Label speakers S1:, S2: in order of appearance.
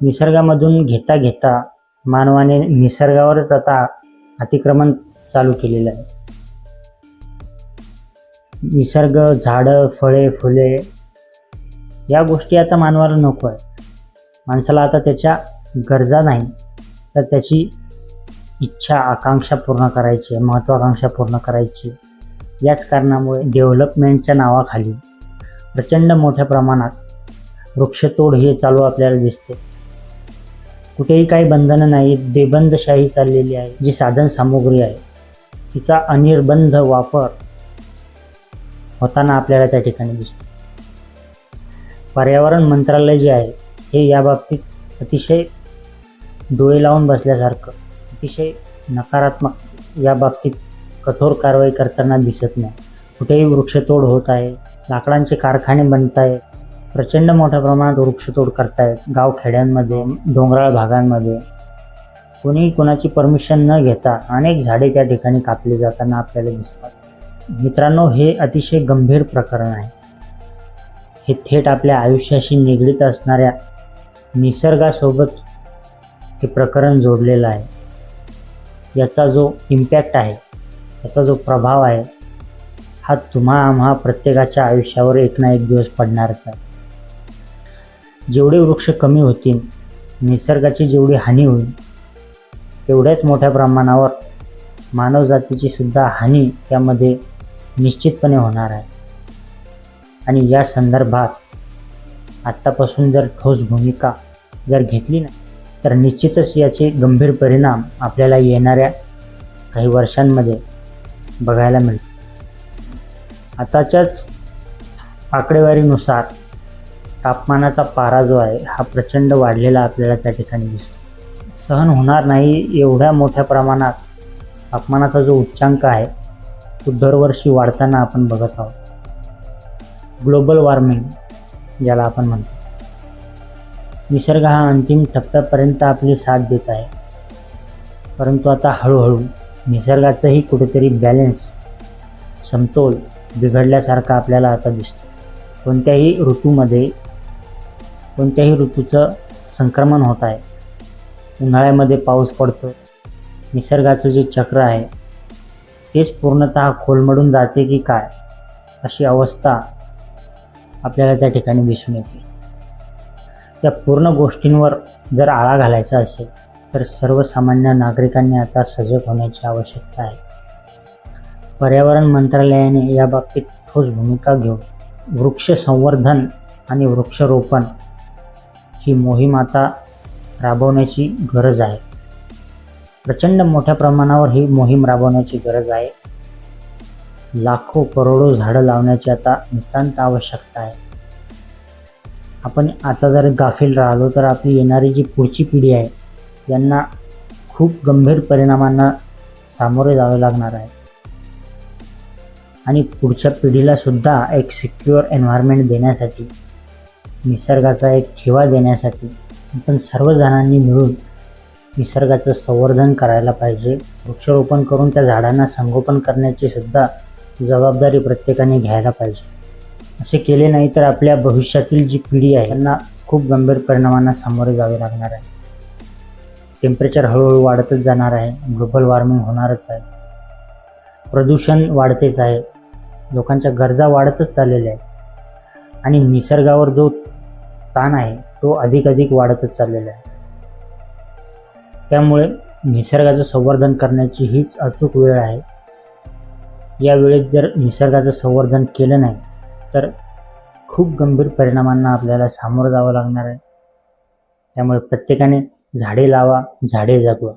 S1: निसर्गामधून घेता घेता मानवाने निसर्गावरच आता अतिक्रमण चालू केलेलं आहे. निसर्ग झाडं फळे फुले या गोष्टी आता मानवाला नको आहे माणसाला आता त्याच्या गरजा नाही. तर त्याची इच्छा आकांक्षा पूर्ण करायची आहे महत्त्वाकांक्षा पूर्ण करायची आहे. याच कारणामुळे डेव्हलपमेंटच्या नावाखाली प्रचंड मोठ्या प्रमाणात वृक्षतोड हे चालू आपल्याला दिसते. कुठेही काही बंधनं नाहीत बेबंदशाही चाललेली आहे जी साधन सामुग्री आहे. तिचा अनिर्बंध वापर होताना आपल्याला त्या ठिकाणी दिसतो. पर्यावरण मंत्रालय जे आहे हे याबाबतीत अतिशय डोळे लावून बसल्यासारखं अतिशय नकारात्मक याबाबतीत कठोर कारवाई करताना दिसत नाही. कुठेही वृक्षतोड होत आहे लाकडांचे कारखाने बनत आहेत प्रचंड मोठ्या प्रमाणात वृक्षतोड करतायत. गावखेड्यांमध्ये डोंगराळ भागांमध्ये. कोणी कोणाची परमिशन न घेता अनेक झाडे त्या ठिकाणी कापली जाताना आपल्याला दिसतात. मित्रांनो हे अतिशय गंभीर प्रकरण आहे. हे थेट आपल्या आयुष्याशी निगडीत असणाऱ्या निसर्गासोबत हे प्रकरण जोडलेलं आहे. याचा जो इम्पॅक्ट आहे याचा जो प्रभाव आहे हा तुम्हा आम्हा प्रत्येकाच्या आयुष्यावर एक ना एक दिवस पडणारच आहे. जेवढे वृक्ष कमी होतील निसर्गाची जेवढी हानी होईल तेवढ्याच मोठ्या प्रमाणावर मानवजातीची सुद्धा हानी त्यामध्ये निश्चितपणे होणार आहे. आणि या संदर्भात आत्तापासून जर ठोस भूमिका जर घेतली नाही तर निश्चितच याचे गंभीर परिणाम आपल्याला येणाऱ्या काही वर्षांमध्ये बघायला मिळतील. आताच्याच आकडेवारीनुसार तापमानाचा पारा जो आहे हा प्रचंड वाढलेला आपल्याला त्या ठिकाणी दिसतो. सहन होणार नाही एवढ्या मोठ्या प्रमाणात. तापमानाचा जो उच्चांक आहे तो दरवर्षी वाढताना आपण बघत आहोत. ग्लोबल वॉर्मिंग ज्याला आपण म्हणतो. निसर्ग हा अंतिम टप्प्यापर्यंत आपली साथ देत आहे. परंतु आता हळूहळू निसर्गाचंही कुठेतरी बॅलेन्स समतोल बिघडल्यासारखा आपल्याला आता दिसतो. कोणत्याही ऋतूमध्ये कोणत्याही ऋतूचं संक्रमण होत आहे. उन्हाळ्यामध्ये पाऊस पडतो. निसर्गाचं जे चक्र आहे तेच पूर्णतः खोलमडून जाते की काय? अशी अवस्था आपल्याला त्या ठिकाणी दिसून येते. त्या पूर्ण गोष्टींवर जर आळा घालायचा असेल तर सर्वसामान्य नागरिकांनी आता सजग होण्याची आवश्यकता आहे. पर्यावरण मंत्रालयाने या बाबतीत ठोस भूमिका घेऊन वृक्ष संवर्धन आणि वृक्षारोपण ही मोहीम आता राबवण्याची गरज आहे. प्रचंड मोठ्या प्रमाणावर ही मोहीम राबवण्याची गरज आहे. लाखो करोडो झाडं लावण्याची आता नितांत आवश्यकता आहे. आपण आता जर गाफील राहिलो तर आपली येणारी जी पुढची पिढी आहे यांना खूप गंभीर परिणामांना सामोरे जावे लागणार आहे. आणि पुढच्या पिढीला सुद्धा एक सिक्युअर एन्व्हायरमेंट देण्यासाठी निसर्गाचा एक ठेवा देण्यासाठी आपण सर्वजणांनी मिळून निसर्गाचं संवर्धन करायला पाहिजे. वृक्षारोपण करून त्या झाडांना संगोपन करण्याची सुद्धा जबाबदारी प्रत्येकाने घ्यायला पाहिजे. असे केले नाही तर आपल्या भविष्यातील जी पिढी आहे त्यांना खूप गंभीर परिणामांना सामोरे जावे लागणार आहे. टेम्परेचर हळूहळू वाढतच जाणार आहे. ग्लोबल वॉर्मिंग होणारच आहे. प्रदूषण वाढतेच आहे. लोकांच्या गरजा वाढतच चाललेल्या आहेत. आणि निसर्गावर जो ताण आहे तो अधिक अधिक वाढतच चाललेला आहे. त्यामुळे निसर्गाचं संवर्धन करण्याची हीच अचूक वेळ आहे. या वेळेत जर निसर्गाचं संवर्धन केलं नाही तर खूप गंभीर परिणामांना आपल्याला सामोरं जावं लागणार आहे. त्यामुळे प्रत्येकाने झाडे लावा झाडे जगवा.